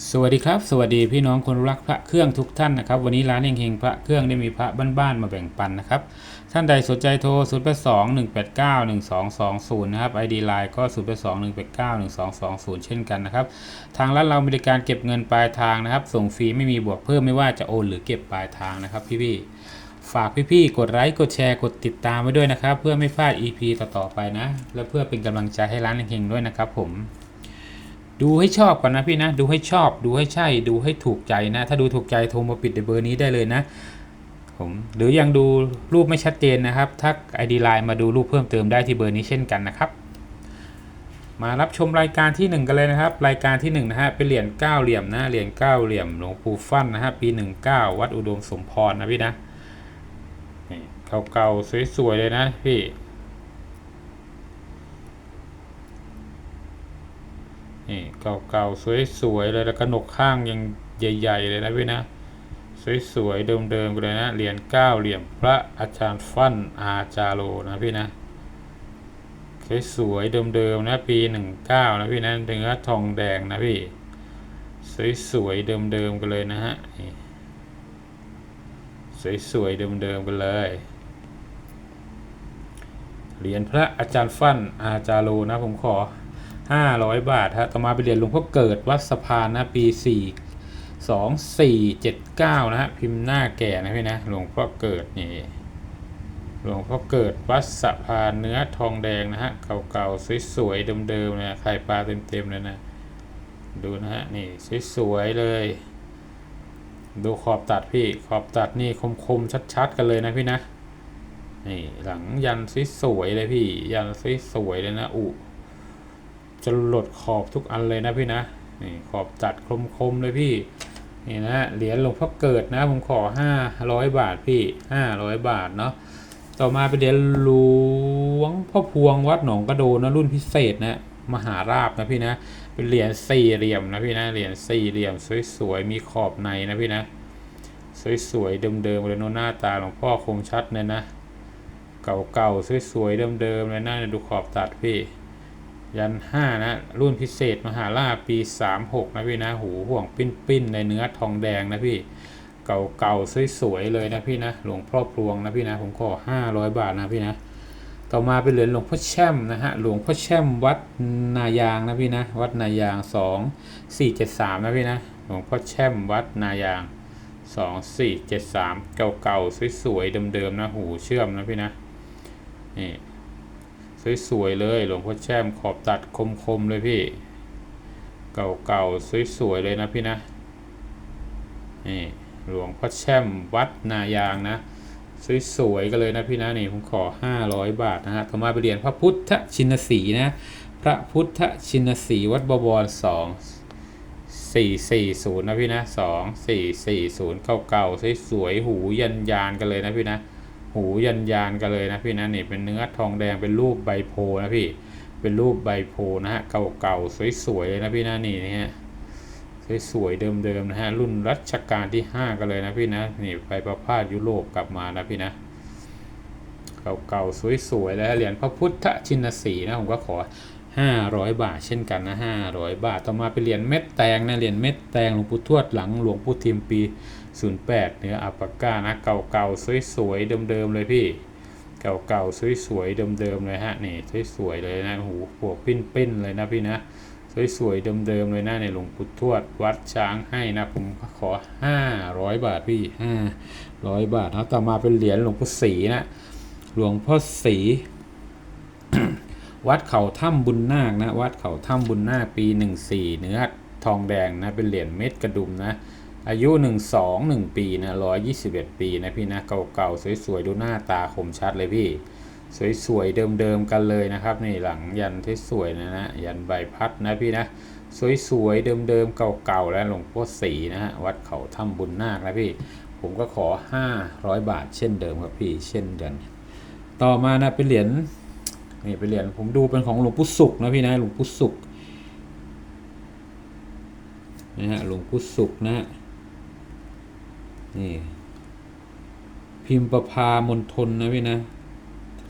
สวัสดีครับ สวัสดีพี่น้องคนรักพระเครื่องทุกท่านนะครับ วันนี้ร้านเฮงๆพระเครื่องได้มีพระบ้านๆมาแบ่งปันนะครับ ท่านใดสนใจโทร 0 8 2 1 8 9 1 2 2 0 นะครับ ID Line ก็ 0 8 2 1 8 9 1 2 2 0 เช่นกันนะครับ ทางร้านเราบริการเก็บเงินปลายทางนะครับ ส่งฟรีไม่มีบวกเพิ่มไม่ว่าจะโอนหรือเก็บปลายทางนะครับพี่ๆฝากพี่ๆกดไลค์กดแชร์กดติดตามไว้ด้วยนะครับ เพื่อไม่พลาด EP ต่อๆไปนะ และเพื่อเป็นกำลังใจให้ร้านเฮงๆด้วยนะครับผม ดูให้ชอบก่อนนะพี่นะ ดูให้ชอบ ดูให้ใช่ ดูให้ถูกใจนะ ถ้าดูถูกใจโทรมาปิดเบอร์นี้ได้เลยนะผมหรือยังดูรูปไม่ชัดเจนนะครับ ทัก ID Line มาดูรูปเพิ่มเติมได้ที่เบอร์นี้เช่นกันนะครับ มารับชมรายการที่ 1 กันเลยนะครับ รายการที่ 1 นะฮะ เป็นเหรียญ9เหลี่ยมนะ เหรียญ9เหลี่ยมหลวงปู่ฟั่นนะฮะ ปี 19 วัดอุดมสมพรนะพี่นะเก่าๆสวยๆเลยนะพี่ นี่เก่าๆสวยๆเลยแล้วก็หนกข้างยังใหญ่ๆเลยนะพี่นะ สวยๆเดิมๆเลยนะเหรียญเก้าเหลี่ยมพระอาจารย์ฟั่นอาจาโรนะพี่นะสวยๆเดิมๆนะปีหนึ่งเก้านะพี่นะเนื้อทองแดงนะพี่สวยๆเดิมๆกันเลยนะฮะสวยๆเดิมๆกันเลยเหรียญพระอาจารย์ฟั่นอาจาโรนะผมขอ 500 บาทฮะต่อมาเป็นเรียญหลวงพ่อเกิดวัดสะพานนะปี 4 2 4 7 9 นะฮะพิมพ์หน้าแก่นะพี่นะหลวงพ่อเกิดนี่หลวงพ่อเกิดวัดสะพานเนื้อทองแดงนะฮะเก่าๆสวยๆเดิมๆนะไข่ปลาเต็มๆเลยนะดูนะฮะนี่สวยๆเลย ดูขอบตัดพี่ขอบตัดนี่คมๆชัดๆกันเลยนะพี่นะนี่หลังยันสวยๆเลยพี่ยันสวยๆเลยนะอุ จะหลดขอบทุกอันเลยนะพี่นะนี่ขอบตัดคมๆเลยพี่นี่นะเหรียญหลวงพ่อเกิดนะผมขอ 500 บาทพี่500 บาทเนาะต่อมาเป็นเหรียญหลวงพ่อพวงวัดหนองกระโดนนะรุ่นพิเศษนะมหาราบนะพี่นะเป็นเหรียญสี่เหลี่ยมนะพี่นะเหรียญสี่เหลี่ยมสวยๆมีขอบในนะพี่นะสวยๆเดิมๆเลยโนหน้าตาหลวงพ่อคงชัดเลยนะเก่าๆสวยๆเดิมๆเลยนะดูขอบตัดพี่ ยันห้านะรุ่นพิเศษมหาล่าปีสามหกนะพี่นะหูห่วงปิ้นปิ้นในเนื้อทองแดงนะพี่เก่าเก่าสวยๆเลยนะพี่นะหลวงพ่อพลวงนะพี่นะผมขอห้าร้อยบาทนะพี่นะต่อมาเป็นเหรียญหลวงพ่อแช่มนะฮะหลวงพ่อแช่มวัดนายางนะพี่นะวัดนายางสองสี่เจ็ดสามนะพี่นะหลวงพ่อแช่มวัดนายางสองสี่เจ็ดสามเก่าเก่าสวยๆเดิมๆนะหูเชื่อมนะพี่นะนี่ สวยๆเลยหลวงพ่อแช่มขอบตัดคมๆเลยพี่ เก่าๆสวยๆเลยนะพี่นะนี่หลวงพ่อแช่มวัดนายางนะสวยๆกันเลยนะพี่นะนี่ผมขอ 500 บาทนะฮะต่อมาไปเรียนพระพุทธชินสีนะพระพุทธชินสีวัดบวรสองสี่สี่ศูนย์นะพี่นะสองสี่สี่ศูนย์เก่าๆสวยๆหูยันยานกันเลยนะพี่นะ หูยันยานกันเลยนะพี่นะนี่เป็นเนื้อทองแดงเป็นรูปใบโพนะพี่เป็นรูปใบโพนะฮะเก่าๆสวยๆเลยนะพี่นะนี่นี่ฮะสวยๆเดิมๆนะฮะรุ่นรัชกาลที่ 5 กันเลยนะพี่นะนี่ไปประพาสยุโรปกลับมานะพี่นะเก่าๆสวยๆแล้วเหรียญพระพุทธชินสีนะผมก็ขอ 500 บาทเช่นกันนะ500 บาทต่อมาเป็นเหรียญเม็ดแตงนะเหรียญเม็ดแตงหลวงปู่ทวดหลังหลวงปู่ทิมปี 08 เนื้ออัปปาก้านะเก่าๆสวยๆเดิมๆเลยพี่ เก่าๆสวยๆเดิมๆเลยฮะนี่สวยๆเลยนะหูพวกปิ้นๆเลยนะพี่นะสวยๆเดิมๆเลยนะในหลวงปู่ทวดวัดช้างให้นะผมขอ 500 บาทพี่ 500 บาทนะต่อมาเป็นเหรียญหลวงพ่อศรีนะหลวงพ่อศรีวัดเขาถ้ำบุญนาคนะวัดเขาถ้ำบุญนาคปี 14 เนื้อทองแดงนะเป็นเหรียญเม็ดกระดุมนะ อายุ 1 2 1 ปีนะ121 ปีนะพี่นะเก่าๆ สวยๆ ดูหน้าตาคมชัดเลยพี่ สวยๆ เดิมๆ กันเลยนะครับนี่หลังยันที่สวยนะนะยันใบพัดนะพี่นะ สวยๆ เดิมๆ เก่าๆ แล้วหลวงพ่อศรีนะฮะวัดเขาถ้ำบุญนาคนะพี่ ผมก็ขอ 500 บาทเช่นเดิมครับพี่เช่นเดิมต่อมานะเป็นเหรียญนี่เป็นเหรียญผมดูเป็นของหลวงปู่สุขนะพี่นะหลวงปู่สุขนะฮะหลวงปู่สุขนะฮะ นี่ พิมพ์ประพามณฑลนะพี่นะ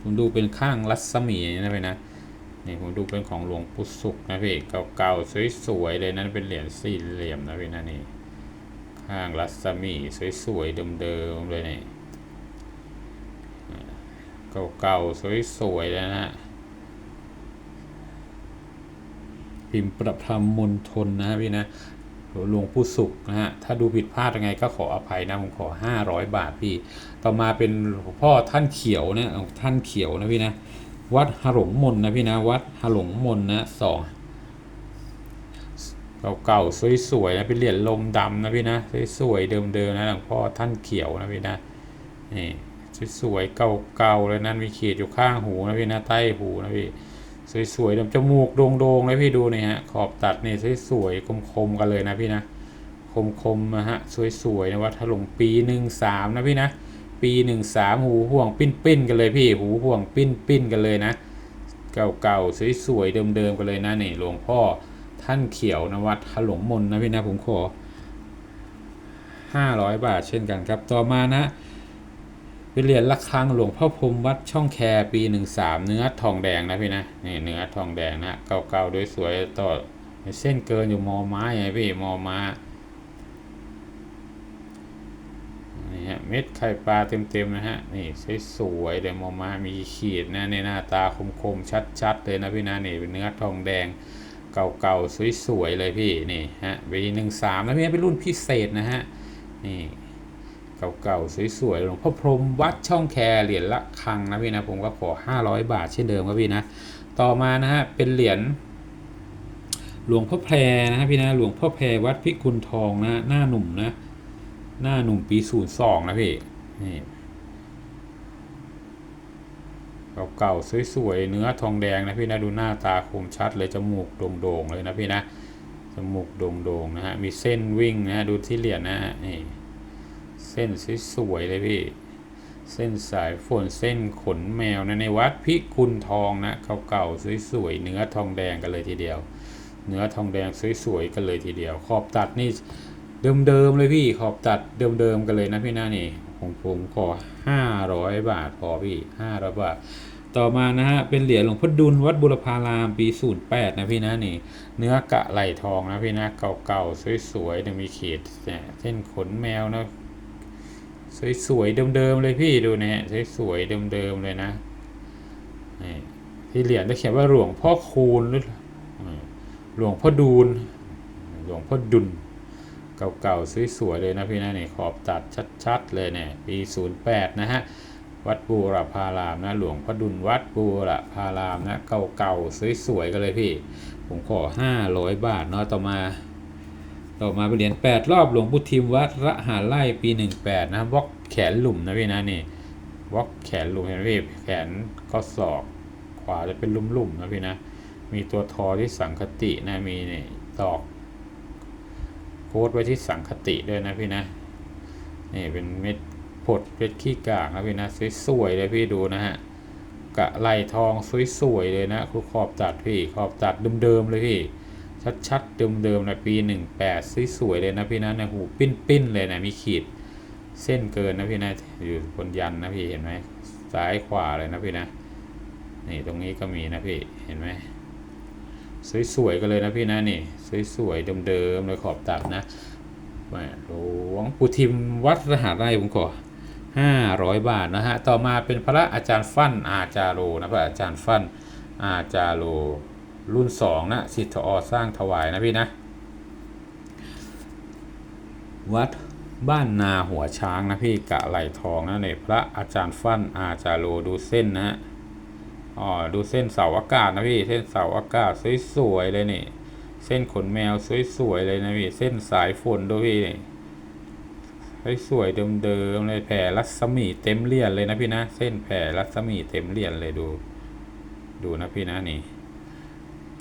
ผมดูเป็นข้างรัศมีนะพี่นะ นี่ผมดูเป็นของหลวงปู่ศุกร์นะพี่เก่าๆสวยๆเลยนั่นเป็นเหรียญสี่เหลี่ยมนะพี่นะนี่ ข้างรัศมีสวยๆเดิมๆเลยนี่เก่าๆสวยๆเลยนะพิมพ์ประพรมมณฑลนะพี่นะ หลวงปู่ศุกนะฮะ ถ้าดูผิดพลาดยังไงก็ขออภัยนะ ผมขอ 500 บาทพี่ ต่อมาเป็นหลวงพ่อท่านเขียวนะท่านเขียวนะพี่นะ วัดหลงมนนะพี่นะ วัดหลงมนนะสองเก่าๆสวยๆนะเป็นเหรียญลมดำนะพี่นะ สวยๆเดิมๆนะหลวงพ่อท่านเขียวนะพี่นะนี่สวยๆเก่าๆเลยนั่นมีเขียดอยู่ข้างหูนะพี่นะใต้หูนะพี่ สวยๆเดิมจมูกโด่งๆเลยพี่ดูนี่ฮะขอบตัดนี่สวยๆคมๆกันเลยนะพี่นะคมๆนะฮะสวยๆนะวัดถลงปีหนึ่งสามนะพี่นะปีหนึ่งสามหูห่วงปิ้นปิ้นกันเลยพี่หูห่วงปิ้นปิ้นกันเลยนะ เก่าๆสวยๆเดิมๆกันเลยนะนี่หลวงพ่อท่านเขียวนวัดถลงมนนะพี่นะผมขอห้าร้อยบาทเช่นกันครับต่อมานะ เป็นเหรียญระฆังหลวงพ่อพรมวัดช่องแคปีหนึ่งสามเนื้อทองแดงนะพี่นะนี่เนื้อทองแดงนะเก่าๆด้วยสวยต่อเส้นเกินอยู่มอม้าไงพี่มอม้านี่ฮะเม็ดไข่ปลาเต็มๆนะฮะนี่สวยๆเดี๋ยมองมามีขีดนะในหน้าตาคมๆชัดๆเลยนะพี่นะนี่เป็นเนื้อทองแดงเก่าๆสวยๆเลยพี่นี่ฮะปีหนึ่งสามนะพี่เป็นรุ่นพิเศษนะฮะนี่ เก่าๆสวยๆหลวงพ่อพรหมวัดช่องแคเหรียญละคังนะพี่นะผมก็ขอ 500 บาทเช่นเดิมครับพี่นะต่อมานะฮะเป็นเหรียญหลวงพ่อแพรนะฮะพี่นะหลวงพ่อแพรวัดพิกุลทองนะหน้าหนุ่มนะหน้าหนุ่มปีศูนย์สองนะพี่นี่เก่าๆสวยๆเนื้อทองแดงนะพี่นะดูหน้าตาคมชัดเลยจมูกโด่งๆเลยนะพี่นะจมูกโด่งๆนะฮะมีเส้นวิ่งนะฮะดูที่เหรียญนะฮะนี่ เส้นสวยๆเลยพี่ เส้นสายฝนเส้นขนแมวนะในวัดพิกุลทองนะเก่าๆสวยๆเนื้อทองแดงกันเลยทีเดียว เนื้อทองแดงสวยๆกันเลยทีเดียว ขอบตัดนี่เดิมๆเลยพี่ขอบตัดเดิมๆกันเลยนะพี่นะนี่ของผมขอห้าร้อยบาทพอพี่ห้าร้อยบาทต่อมานะฮะเป็นเหรียญหลวงพ่อดุลวัดบุรพารามปีศูนย์แปดนะพี่นะนี่ เนื้อกะไหลทองนะพี่นะเก่าๆสวยๆยังมีขีเนี่ยเส้นขนแมวนะ สวยๆเดิมๆเลยพี่ดูนะฮะสวยๆเดิมๆเลยนะที่เหรียญจะเขียนว่าหลวงพ่อคูณหรือหลวงพ่อดูลหลวงพ่อดุลเก่าๆสวยๆเลยนะพี่นะเนี่ยขอบตัดชัดๆเลยเนี่ยปี 08 นะฮะวัดบูรพารามนะหลวงพ่อดุลวัดบูรพารามนะเก่าๆสวยๆกันเลยพี่ ผมขอ 500 บาทเนาะต่อมา ต่อมาเป็นเหรียญ8รอบหลวงปู่ทิมวัดระหาไล่ปี 18 นะวอกแขนหลุมนะพี่นะนี่วอกแขนหลุมเห็นไหมพี่แขนก็ศอกขวาจะเป็นลุ่มๆนะพี่นะมีตัวทอที่สังคตินะมีนี่ตอกโพสไว้ที่สังคติด้วยนะพี่นะนี่เป็นเม็ดผดเม็ดขี้กากนะพี่นะสวยๆเลยพี่ดูนะฮะกะไลทองสวยๆเลยนะคือขอบตัดพี่ขอบตัดเดิมๆเลยพี่ ชัดๆ เดิมๆนะปี 18สวยๆเลยนะพี่นะในหูปิ้นๆเลยนะมีขีดเส้นเกินนะพี่นะอยู่บนยันนะพี่เห็นไหมซ้ายขวาเลยนะพี่นะนี่ตรงนี้ก็มีนะพี่เห็นไหมสวยๆกันเลยนะพี่นะนี่สวยๆเดิมๆเลยขอบตัดนะหลวงปู่ทิมวัดรหาไร่ผมขอห้าร้อยบาทนะฮะต่อมาเป็นพระอาจารย์ฟั่นอาจารโรนะพระอาจารย์ฟั่นอาจารโร รุ่นสองนะสิทธอสร้างถวายนะพี่นะ วัดบ้านนาหัวช้างนะพี่กะไหลทองนะเนี่ยพระอาจารย์ฟั่นอาจารโรดูเส้นนะฮะอ๋อดูเส้นเสาอากาศนะพี่เส้นเสาอากาศสวยๆเลยนี่ เส้นขนแมวสวยๆเลยนะพี่เส้นสายฝนด้วยพี่นี่สวยๆเดิมๆเลยแผ่รัศมีเต็มเหรียญเลยนะพี่นะ เส้นแผ่รัศมีเต็มเหรียญเลยดู ดูนะพี่นะนี่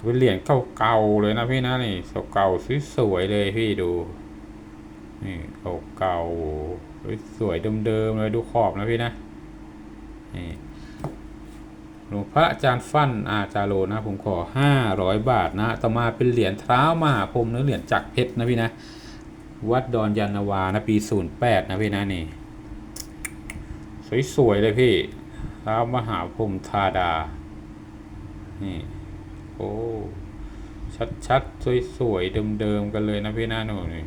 เป็นเหรียญเก่าๆเลยนะพี่นะนี่เก่าๆสวยๆเลยพี่ดูนี่เก่าๆสวยๆเดิมๆเลยดูขอบนะพี่นะนี่หลวงพระอาจารย์ฟั่นอาจารโลนะผมขอ 500 บาทนะต่อมาเป็นเหรียญเท้ามหาพรมหรือเหรียญจักรเพชรนะพี่นะ วัดดอนยานาวานะปี 08 นะพี่นะนี่ สวยๆเลยพี่เท้ามหาพรมธาดา นี่ อ้ ชัดๆ สวยๆ เดิมๆ กันเลยนะพี่หน้าหนูนี่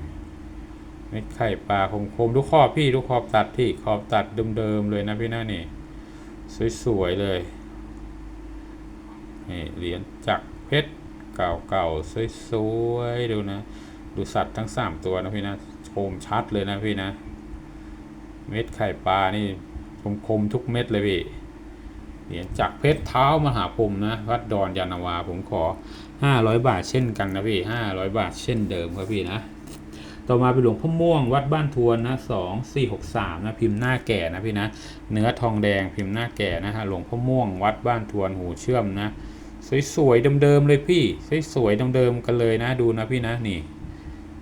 เม็ดไข่ปลาคมๆดูขอบพี่ดูขอบตัดพี่ขอบตัดเดิมๆ เลยนะพี่หน้านี่ สวยๆ เลยนี่เหรียญจักรเพชรเก่าๆ สวยๆ ดูนะ ดูสัตว์ทั้งสามตัวนะพี่นะชมชัดเลยนะพี่นะ เม็ดไข่ปลานี่คมๆทุกเม็ดเลยพี่ เหรียญจักเพชรเท้ามหาพรมนะวัดดอนยานาวาผมขอ 500 บาทเช่นกันนะพี่500 บาทเช่นเดิมครับพี่นะ ต่อมาเป็นหลวงพ่อม่วงวัดบ้านทวนนะ2 4 6 3นะพิมพ์หน้าแก่นะพี่นะ เนื้อทองแดงพิมพ์หน้าแก่นะฮะหลวงพ่อม่วงวัดบ้านทวนหูเชื่อมนะสวยๆเดิมๆเลยพี่สวยๆเดิมๆกันเลยนะดูนะพี่นะนี่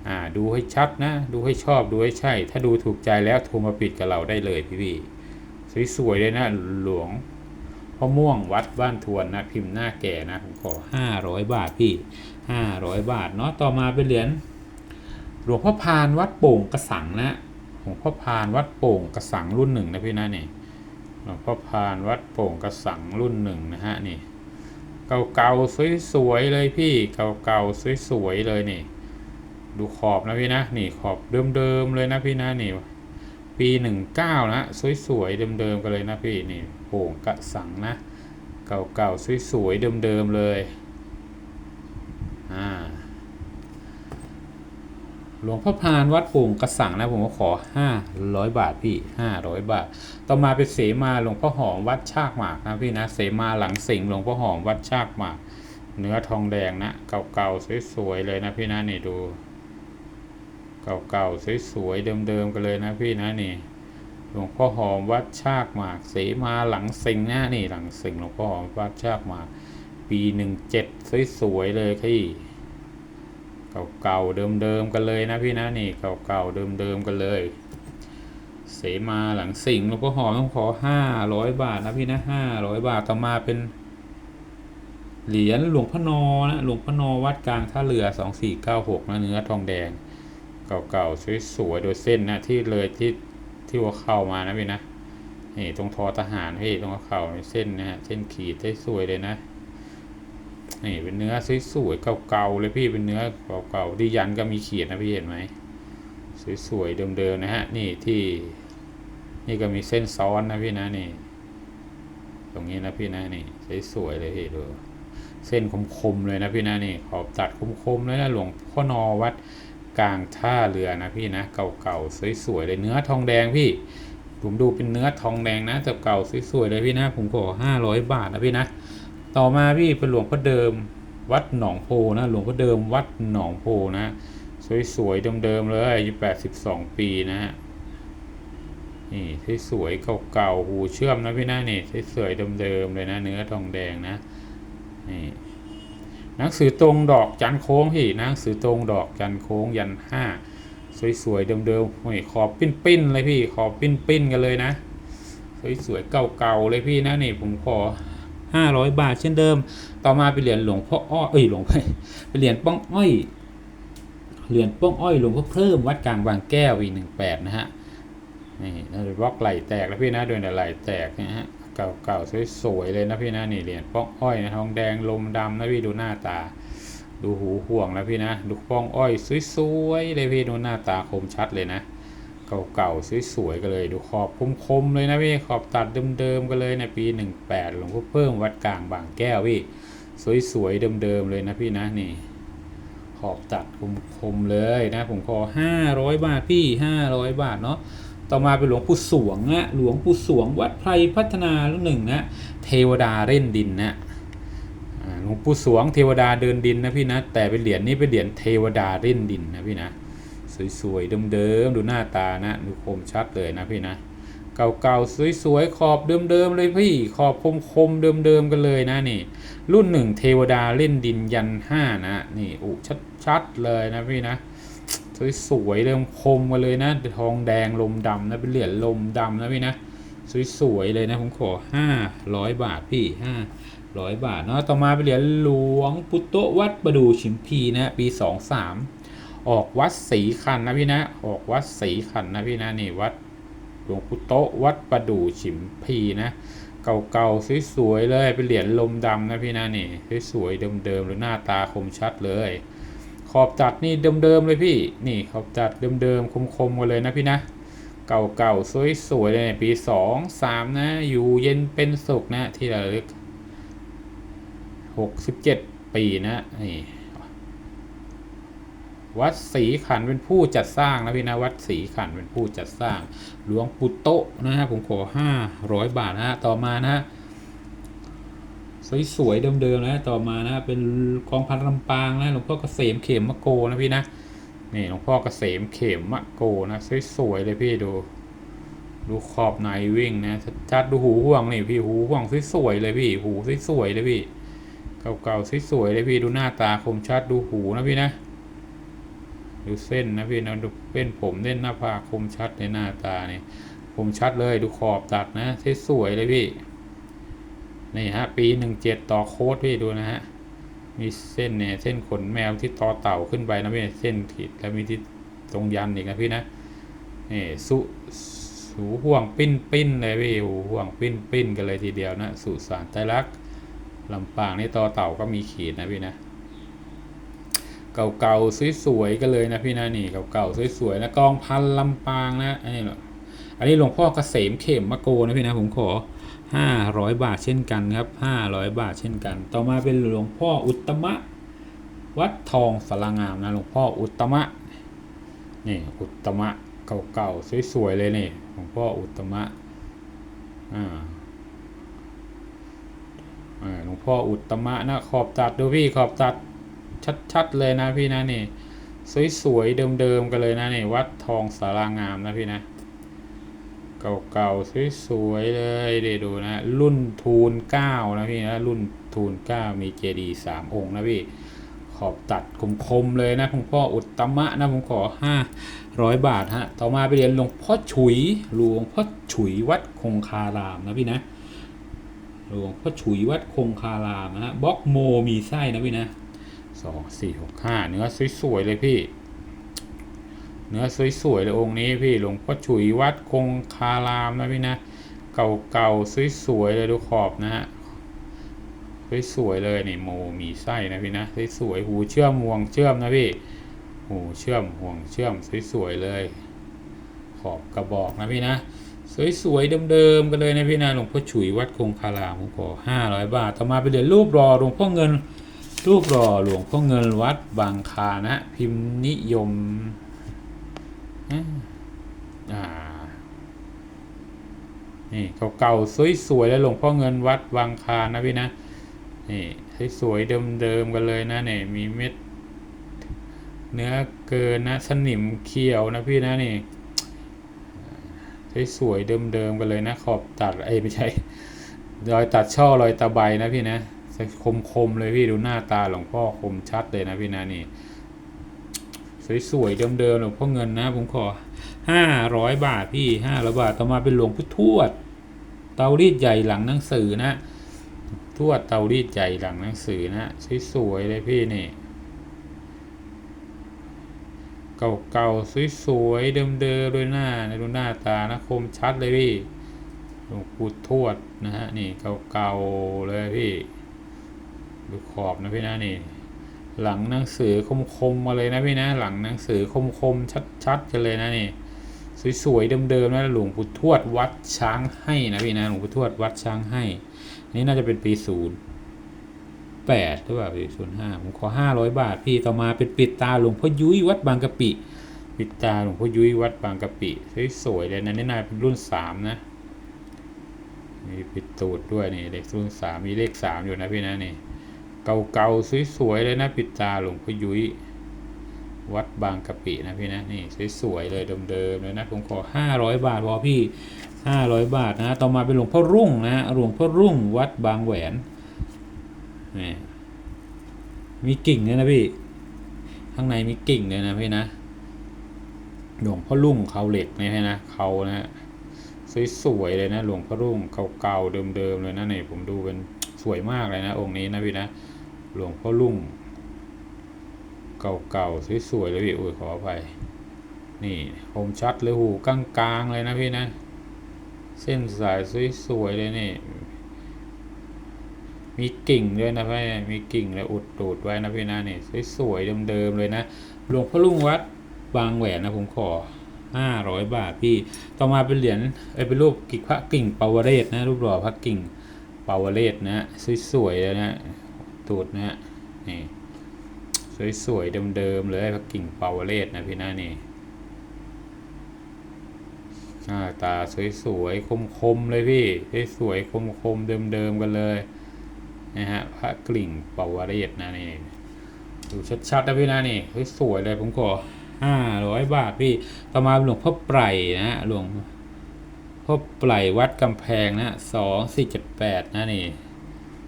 อ่าดูให้ชัดนะ ดูให้ชอบดูให้ใช่ ถ้าดูถูกใจแล้วโทรมาปิดกับเราได้เลยพี่พี่ๆสวยๆเลยนะหลวง พ่อม่วงวัดบ้านทวนนะพิมพ์หน้าแก่นะผมขอห้าร้อยบาทพี่ห้าร้อยบาทเนาะต่อมาเป็นเหรียญหลวงพ่อพานวัดโป่งกระสังนะหลวงพ่อพานวัดโป่งกระสังรุ่นหนึ่งนะพี่นะนี่หลวงพ่อพานวัดโป่งกระสังรุ่นหนึ่งนะฮะนี่เก่าๆสวยๆเลยพี่เก่าๆสวยๆเลยนี่ ดูขอบนะพี่นะนี่ขอบเดิมๆเลยนะพี่นะนี่ปีหนึ่งเก้านะสวยๆเดิมๆกันเลยนะพี่นี่ โป่งกระสังนะ เก่าๆ สวยๆ เดิมๆ เลยอ่าหลวงพ่อพานวัดโป่งกระสังนะผมก็ขอ 500 บาทพี่ 500 บาท ต่อมาเป็นเสมาหลวงพ่อหอมวัดชากหมากนะพี่นะเสมาหลังสิงห์หลวงพ่อหอมวัดชากหมาก เนื้อทองแดงนะเก่าๆสวยๆเลยนะพี่นะนี่ดูเก่าๆสวยๆเดิมๆกันเลยนะพี่นะนี่ หลวงพ่อหอมวัดชากหมาก เสมาหลังสิงห์นะนี่หลังสิงหลวงพ่อหอมวัดชากหมาก ปีหนึ่งเจ็ดสวยๆเลยพี่เก่าๆเดิมๆกันเลยนะพี่นะนี่เก่าๆเดิมๆกันเลย เสมาหลังสิงห์หลวงพ่อหอมต้องขอห้าร้อยบาทนะพี่นะห้าร้อยบาทต่อมาเป็นเหรียญหลวงพ่อนอนะหลวงพ่อนอวัดกลางท่าเรือสองสี่เก้าหกนะเนื้อทองแดง เก่าๆสวยๆโดยเส้นนะที่เลยที่ ที่ว่าเข้ามานะพี่นะนี่ตรงทอทหารพี่ตรงเข่าเส้นนะฮะเส้นขีดได้สวยเลยนะนี่เป็นเนื้อสวยๆเก่าๆเลยพี่เป็นเนื้อเก่าๆที่ยันก็มีขีดนะพี่เห็นไหมสวยๆเดิมๆนะฮะนี่ที่ นี่ก็มีเส้นซ้อนนะพี่นะนี่ ตรงนี้นะพี่นะนี่สวยๆเลยพี่ดูเส้นคมๆเลยนะพี่นะนี่ขอบตัดคมๆเลยนะหลวงพ่อนอวัด กลางท่าเรือนะพี่นะเก่าๆสวยๆเลยเนื้อทองแดงพี่ ผมดูเป็นเนื้อทองแดงนะแต่เก่าสวยๆเลยพี่นะผมขอห้าร้อยบาทนะพี่นะต่อมาพี่เป็นหลวงพ่อเดิมวัดหนองโพนะหลวงพ่อเดิมวัดหนองโพนะสวยๆเดิมๆเลยอายุแปดสิบสองปีนะฮะนี่สวยๆเก่าๆหูเชื่อมนะพี่นะนี่สวยๆเดิมๆเลยนะ เนื้อทองแดงนะนี่ นังสือตรงดอกจันโค้งพี่หนังสือตรงดอกจันโค้งยันห้าสวยๆเดิมๆโอ้ยขอบปิ้นๆเลยพี่ขอบปิ้นๆกันเลยนะ สวยๆเก่าๆเลยพี่นะนี่ผมขอ500บาทเช่นเดิม ต่อมาไปเหรียญหลวงพ่ออ้อเอ้ยหลวงพ่อไปเหรียญป้องอ้อย เหรียญป้องอ้อยหลวงพ่อเพิ่มวัดกลางบางแก้วอีกหนึ่งแปดนะฮะนี่น่าจะบล็อกไหลแตกแล้วพี่นะโดยไหลแตกนะฮะ เก่าๆสวยๆเลยนะพี่นะนี่เหรียญป้องอ้อยนะทองแดงลมดำนะพี่ดูหน้าตา ดูหูห่วงนะพี่นะดูป้องอ้อยสวยๆเลยพี่ดูหน้าตาคมชัดเลยนะเก่าๆสวยๆกันเลยดูขอบคมๆเลยนะพี่ขอบตัดเดิมๆกันเลยในปี 18หลวงพ่อเพิ่มวัดกลางบางแก้วพี่สวยๆเดิมๆเลยนะพี่นะนี่ ขอบตัดคมๆเลยนะผมขอ 500 บาทพี่ 500 บาทเนาะ ต่อมาเป็นหลวงปู่สวงนะหลวงปู่สวงวัดไพรพัฒนารุ่นหนึ่งนะเทวดาเล่นดินนะอ่าหลวงปู่สวงเทวดาเดินดินนะพี่นะ แต่เป็นเหรียญนี้เป็นเหรียญเทวดาเล่นดินนะพี่นะ สวยๆเดิมๆดูหน้าตานะดูคมชัดเลยนะพี่นะเก่าๆสวยๆขอบเดิมๆเลยพี่ขอบคมๆเดิมๆกันเลยนะนี่ รุ่นหนึ่งเทวดาเล่นดินยันห้านะนี่อุชัดๆเลยนะพี่นะ สวยๆเริ่มคมกันเลยนะทองแดงลมดำนะเป็นเหรียญลมดำนะพี่นะสวยๆเลยนะผมขอห้าร้อยบาทพี่ห้าร้อยบาทเนาะต่อมาเป็นเหรียญหลวงปุตโตวัดประดูชิมพีนะปีสองสามออกวัดศรีคันนะพี่นะออกวัดศรีคันนะพี่นะนี่วัดหลวงปู่โตวัดประดู่ฉิมพีนะเก่าๆสวยๆเลยเป็นเหรียญลมดำนะพี่นะนี่สวยๆเดิมๆหรือหน้าตาคมชัดเลย ขอบจัดนี่เดิมๆเลยพี่ นี่ขอบจัดเดิมๆคมๆกันเลยนะพี่นะ เก่าๆสวยๆเลยปีสองสามนะ อยู่เย็นเป็นสุขนะที่ระลึกหกสิบเจ็ดปีนะนี่วัดศรีขันเป็นผู้จัดสร้างนะพี่นะวัดศรีขันเป็นผู้จัดสร้างหลวงปู่โตนะฮะผมขอห้าร้อยบาทนะฮะต่อมานะฮะ สวยๆเดิมๆนะต่อมานะเป็นกองพันลำปางนะหลวงพ่อเกษมเขมมะโกนะพี่นะนี่หลวงพ่อเกษมเขมมะโกนะสวยๆเลยพี่ดู ดูขอบในวิ่งนะชัดดูหูห่วงนี่พี่หูห่วงสวยๆเลยพี่ หูสวยๆเลยพี่เก่าๆสวยๆเลยพี่ดูหน้าตาคมชัดดูหูนะพี่นะดูเส้นนะพี่นะดูเส้นผมเส้นหน้าผากคมชัดในหน้าตาเนี่ยคมชัดเลยดูขอบตัดนะสวยๆเลยพี่ นี่ฮะปีหนึ่งเจ็ดต่อโค้ดพี่ดูนะฮะ มีเส้นเนี่ยเส้นขนแมวที่ต่อเต่าขึ้นไปนะพี่เส้นขีดแล้วมีที่ตรงยันอีกนะพี่นะนี่สุสูห่วงปิ้นปิ้นเลยพี่หูห่วงปิ้นปิ้นกันเลยทีเดียวนะ สุสานไตรลักษณ์ลำปางนี่ต่อเต่าก็มีขีดนะพี่นะเก่าๆสวยๆกันเลยนะพี่นะนี่เก่าๆสวยๆนะกองพันลำปางนะอันนี้อันนี้หลวงพ่อเกษมเข็มมะโกนะพี่นะผมขอ 500 บาทเช่นกันครับ 500 บาทเช่นกัน ต่อมาเป็นหลวงพ่ออุตมะ วัดทองสารางามนะหลวงพ่ออุตมะนี่อุตมะเก่าๆสวยๆเลยนี่หลวงพ่ออุตมะอ่าอ่หลวงพ่ออุตตมะนะขอบตัดดูพี่ขอบตัดชัดๆเลยนะพี่นะนี่สวยๆเดิมๆกันเลยนะนี่วัดทองสารางามนะพี่นะ เก่าๆสวยๆเลยเดี๋ยวดูนะรุ่นทูนเก้านะพี่นะรุ่นทูนเก้ามีเจดีสามองค์นะพี่ขอบตัดคมๆเลยนะหลวงพ่ออุตตมะนะผมขอห้าร้อยบาทฮะต่อมาไปเรียนหลวงพ่อฉุยหลวงพ่อฉุยวัดคงคารามนะพี่นะหลวงพ่อฉุยวัดคงคารามนะฮะบล็อกโมมีไส้นะพี่นะสองสี่หกห้าเนื้อสวยๆเลยพี่ เนื้อสวยๆเลยองค์นี้พี่หลวงพ่อฉุยวัดคงคารามนะพี่นะเก่าๆสวยๆเลยดูขอบนะฮะสวยๆเลยนี่โมมีไส้นะพี่นะสวยๆหูเชื่อมห่วงเชื่อมนะพี่หูเชื่อมห่วงเชื่อมสวยๆเลย ขอบกระบอกนะพี่นะสวยๆเดิมๆกันเลยนะพี่นะหลวงพ่อฉุยวัดคงคารามผมขอห้าร้อยบาทต่อมาไปเดี๋ยวรูปรอหลวงพ่อเงินรูปรอหลวงพ่อเงินวัดบางคานะ พิมพ์นิยม นี่เก่าๆสวยๆแล้วหลวงพ่อเงินวัดบางคานะพี่นะนี่สวยๆเดิมๆกันเลยนะเนี่ยมีเม็ด เนื้อเกินนะสนิมเขียวนะพี่นะนี่สวยๆเดิมๆกันเลยนะ ขอบตัดไอ้ไม่ใช่รอยตัดช่อรอยตะไบนะพี่นะคมๆเลยพี่ดูหน้าตาหลวงพ่อคมชัดเลยนะพี่นะนี่ สวยๆเดิมๆหลวงพ่อเงินนะผมขอห้าร้อยบาทพี่ห้าร้อยบาทต่อมาเป็นหลวงพ่อทวด เตารีดใหญ่หลังหนังสือนะ ทวดเตารีดใหญ่หลังหนังสือนะสวยๆเลยพี่นี่เก่าๆสวยๆเดิมๆด้วยหน้าในดูหน้าตานะคมชัดเลยพี่หลวงปู่ทวดนะฮะนี่เก่าๆเลยพี่ดูขอบนะพี่นะนี่ หลังหนังสือคมๆมาเลยนะพี่นะ หลังหนังสือคมๆชัดๆกันเลยนะนี่สวยๆเดิมๆนะหลวงปู่ทวดวัดช้างให้นะพี่นะหลวงปู่ทวดวัดช้างให้นี่น่าจะเป็นปีศูนย์แปดหรือเปล่าปีศูนย์ห้าผมขอห้าร้อยบาทพี่ต่อมาเป็นปิดตาหลวงพ่อยุ้ยวัดบางกะปิ ปิดตาหลวงพ่อยุ้ยวัดบางกะปิสวยๆเลยนะนี่น่าเป็นรุ่นสามนะมีปิดตูดด้วยนี่เลขรุ่นสามมีเลขสามอยู่นะพี่นะนี่ เก่าๆสวยๆเลยนะปิดตาหลวงพ่อยุ้ยวัดบางกะปินะพี่นะนี่สวยๆเลยเดิมๆเลยนะผมขอห้าร้อยบาทพอพี่ห้าร้อยบาทนะต่อมาเป็นหลวงพ่อรุ่งนะหลวงพ่อรุ่งวัดบางแหวนนี่มีกิ่งเนี่ยนะพี่ข้างในมีกิ่งเลยนะพี่นะหลวงพ่อรุ่งเขาเหล็กนะพี่นะเขานะสวยๆเลยนะหลวงพ่อรุ่งเก่าๆเดิมๆเลยนะนี่ผมดูเป็นสวยมากเลยนะองค์นี้นะพี่นะ หลวงพ่อรุ่ง เก่าๆ สวยๆ เลยพี่อุ้ยขออภัย นี่คมชัดเลยหูกลางๆ เลยนะพี่นะ เส้นสายสวยๆ เลยนี่ มีกิ่งด้วยนะพี่มีกิ่งแล้วอุดตูดไว้นะพี่นะนี่สวยๆ เดิมๆ เลยนะ หลวงพ่อลุ่งวัดบางแหวนนะผมขอห้าร้อยบาทพี่ ต่อมาเป็นเหรียญเอ้เป็นรูปกิ่งพระกิ่งปาวเรศนะ รูปหล่อพระกิ่งปาวเรศนะ สวยๆเลยนะ ตูดนะนี่สวยๆเดิมๆเลยพระกิ่งปาวเรศนะพี่นะนี่หน้าตาสวยๆคมๆเลยพี่สวยๆคมๆเดิมๆกันเลยนะฮะพระกลิ่งปาวเรศนะนี่ดูชัดๆนะพี่นะนี่สวยเลยผมขอห้าร้อยบาทพี่ต่อมาหลวงพ่อไพรนะฮะหลวงพ่อไพรวัดกำแพงนะสองสี่เจ็ดแปดนะนี่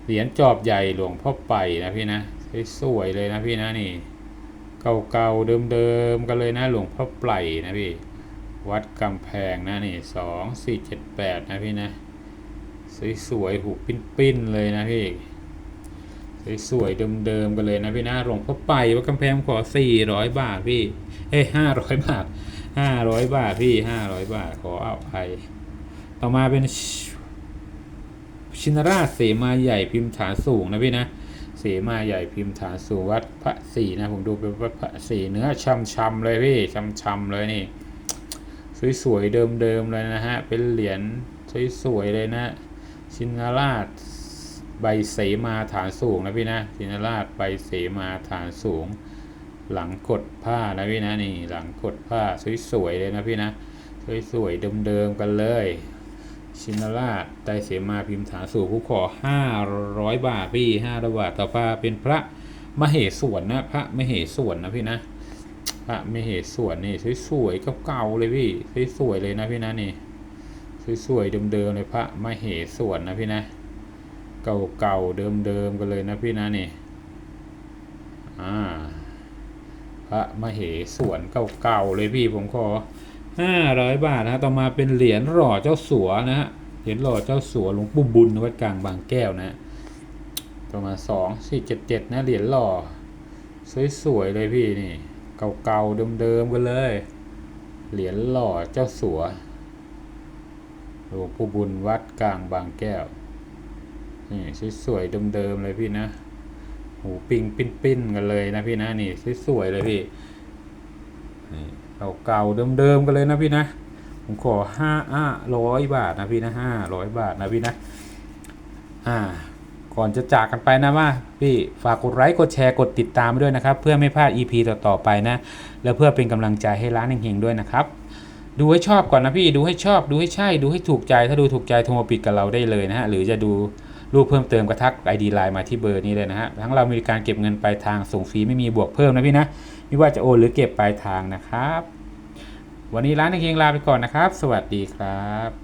เหรียญจอบใหญ่หลวงพ่อไพรนะพี่นะสวยๆเลยนะพี่นะนี่ เก่าๆเดิมๆกันเลยนะหลวงพ่อไพรนะพี่ วัดกำแพงนะนี่สองสี่เจ็ดแปดนะพี่นะสวยๆหูปิ้นๆเลยนะพี่สวยๆเดิมๆกันเลยนะพี่นะหลวงพ่อไปวัดกำแพงขอสี่ร้อยบาทพี่ เอ้ห้าร้อยบาทห้าร้อยบาทพี่ห้าร้อยบาทขอเอาไปต่อมาเป็น ชินราชเสมาใหญ่พิมพ์ฐานสูงนะพี่นะเสมาใหญ่พิมพ์ฐานสูงวัดพระศรีนะผมดูเป็นวัดพระศรีเนื้อช่ำๆเลยพี่ช่ำๆเลยนี่ สวยๆเดิมๆเลยนะฮะเป็นเหรียญสวยๆเลยนะ ชินราชใบเสมาฐานสูงนะพี่นะชินราชใบเสมาฐานสูง หลังกดผ้านะพี่นะนี่หลังกดผ้าสวยๆเลยนะพี่นะสวยๆเดิมๆกันเลย ชินราชไตเสมาพิมพ์ฐานสูงผู้ขอห้าร้อยบาทพี่ห้าร้อยบาทต่อไปเป็นพระมเหสวนนะพระมเหสวนนะพี่นะพระมเหส่วนนี่สวยๆเก่าๆเลยพี่สวยๆเลยนะพี่นะนี่สวยๆเดิมๆเลยพระมเหส่วนนะพี่นะ เก่าๆเดิมๆกันเลยนะพี่นะนี่อ่าพระมเหส่วนเก่าๆเลยพี่ผมขอ ห้าร้อยบาทนะต่อมาเป็นเหรียญหล่อเจ้าสัวนะฮะ เหรียญหล่อเจ้าสัวหลวงปู่บุญวัดกลางบางแก้วนะประมาสองสี่เจ็ดเจ็ดนะ เหรียญหล่อ สวยๆเลยพี่นี่ เก่าๆเดิมๆกันเลย เหรียญหล่อเจ้าสัวหลวงปู่บุญวัดกลางบางแก้ว นี่สวยๆเดิมๆเลยพี่นะหูปิงปิ้นๆกันเลยนะพี่นะนี่สวยๆเลยพี่นี่ เก่าๆเดิมๆกันเลยนะพี่นะผมขอห้าอ่าร้อยบาทนะพี่นะห้าร้อยบาทนะพี่นะอ่าก่อนจะจากกันไปนะว่าพี่ฝากกดไลค์กดแชร์กดติดตามด้วยนะครับ เพื่อไม่พลาด EP ต่อๆไปนะ และเพื่อเป็นกำลังใจให้ร้านเฮงๆด้วยนะครับ ดูให้ชอบก่อนนะพี่ดูให้ชอบดูให้ใช่ดูให้ถูกใจถ้าดูถูกใจโทรมาปิดกับเราได้เลยนะฮะหรือจะดูรูปเพิ่มเติมกระทัก ID ไลน์มาที่เบอร์นี้เลยนะฮะทั้งเรามีการเก็บเงินปลายทางส่งฟรีไม่มีบวกเพิ่มนะพี่นะ ไม่ว่าจะโอนหรือเก็บปลายทางนะครับ วันนี้ร้านเฮงลาไปก่อนนะครับ สวัสดีครับ